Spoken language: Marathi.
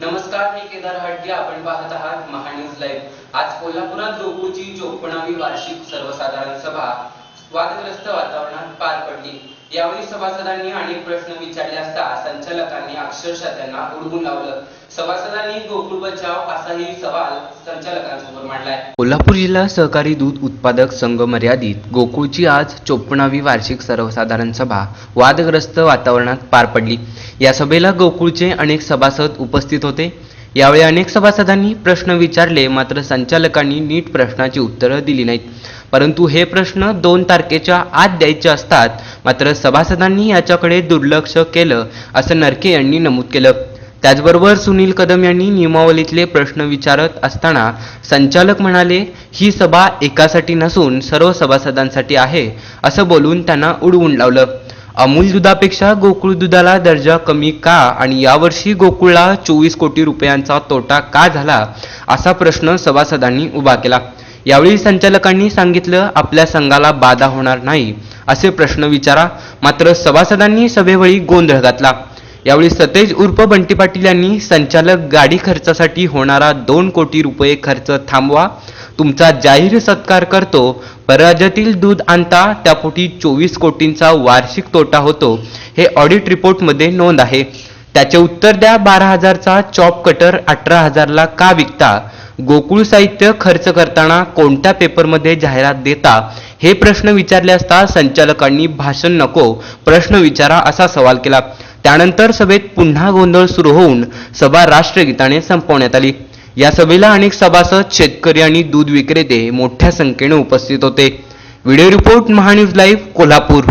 नमस्कार मी केदार हट्टी आपण पाहत आहात महान्यूज लाईव्ह. आज कोल्हापुरात लोकूची चोपणावी वार्षिक सर्वसाधारण सभा. वादग्रस्त वातावरणात पार पडली. यावेळी सभासदांनी अनेक प्रश्न विचारले असता संचालकांनी अक्षरशः त्यांना उडवून लावलं. सभासदांनी गोकुळ बचाव असाही सवाल संचालकांसमोर मांडलाय. कोल्हापूर जिल्हा सहकारी दूध उत्पादक संघ मर्यादित गोकुळची आज चोपणावी वार्षिक सर्वसाधारण सभा वादग्रस्त वातावरणात पार पडली. या सभेला गोकुळचे अनेक सभासद उपस्थित होते. यावेळी अनेक सभासदांनी प्रश्न विचारले मात्र संचालकांनी नीट प्रश्नाची उत्तरं दिली नाहीत. परंतु हे प्रश्न दोन तारखेच्या आत द्यायचे असतात मात्र सभासदांनी याच्याकडे दुर्लक्ष केलं असं नरके यांनी नमूद केलं. त्याचबरोबर सुनील कदम यांनी नियमावलीतले प्रश्न विचारत असताना संचालक म्हणाले ही सभा एकासाठी नसून सर्व सभासदांसाठी आहे असं बोलून त्यांना उडवून लावलं. अमूल दुधापेक्षा गोकुळ दुधाला दर्जा कमी का आणि यावर्षी गोकुळला चोवीस कोटी रुपयांचा तोटा का झाला असा प्रश्न सभासदांनी उभा केला. यावेळी संचालकांनी सांगितलं आपल्या संघाला बाधा होणार नाही असे प्रश्न विचारा. मात्र सभासदांनी सभेवेळी गोंधळ घातला. यावेळी सतेज उर्फ बंटी पाटील यांनी संचालक गाडी खर्चासाठी होणारा दोन कोटी रुपये खर्च थांबवा तुमचा जाहीर सत्कार करतो. परराज्यातील दूध आणता त्यापोटी चोवीस कोटींचा वार्षिक तोटा होतो. हे ऑडिट रिपोर्टमध्ये नोंद आहे. त्याचे उत्तर द्या बारा हजारचा चॉप कटर अठरा हजारला का विकता? गोकुळ साहित्य खर्च करताना कोणत्या पेपरमध्ये जाहिरात देता? हे प्रश्न विचारले असता संचालकांनी भाषण नको प्रश्न विचारा असा सवाल केला. त्यानंतर सभेत पुन्हा गोंधळ सुरू होऊन सभा राष्ट्रगीताने संपवण्यात आली. या सभेला अनेक सभासद शेतकरी आणि दूध विक्रेते मोठ्या संख्येने उपस्थित होते. Video report MahaNews live Kolhapur.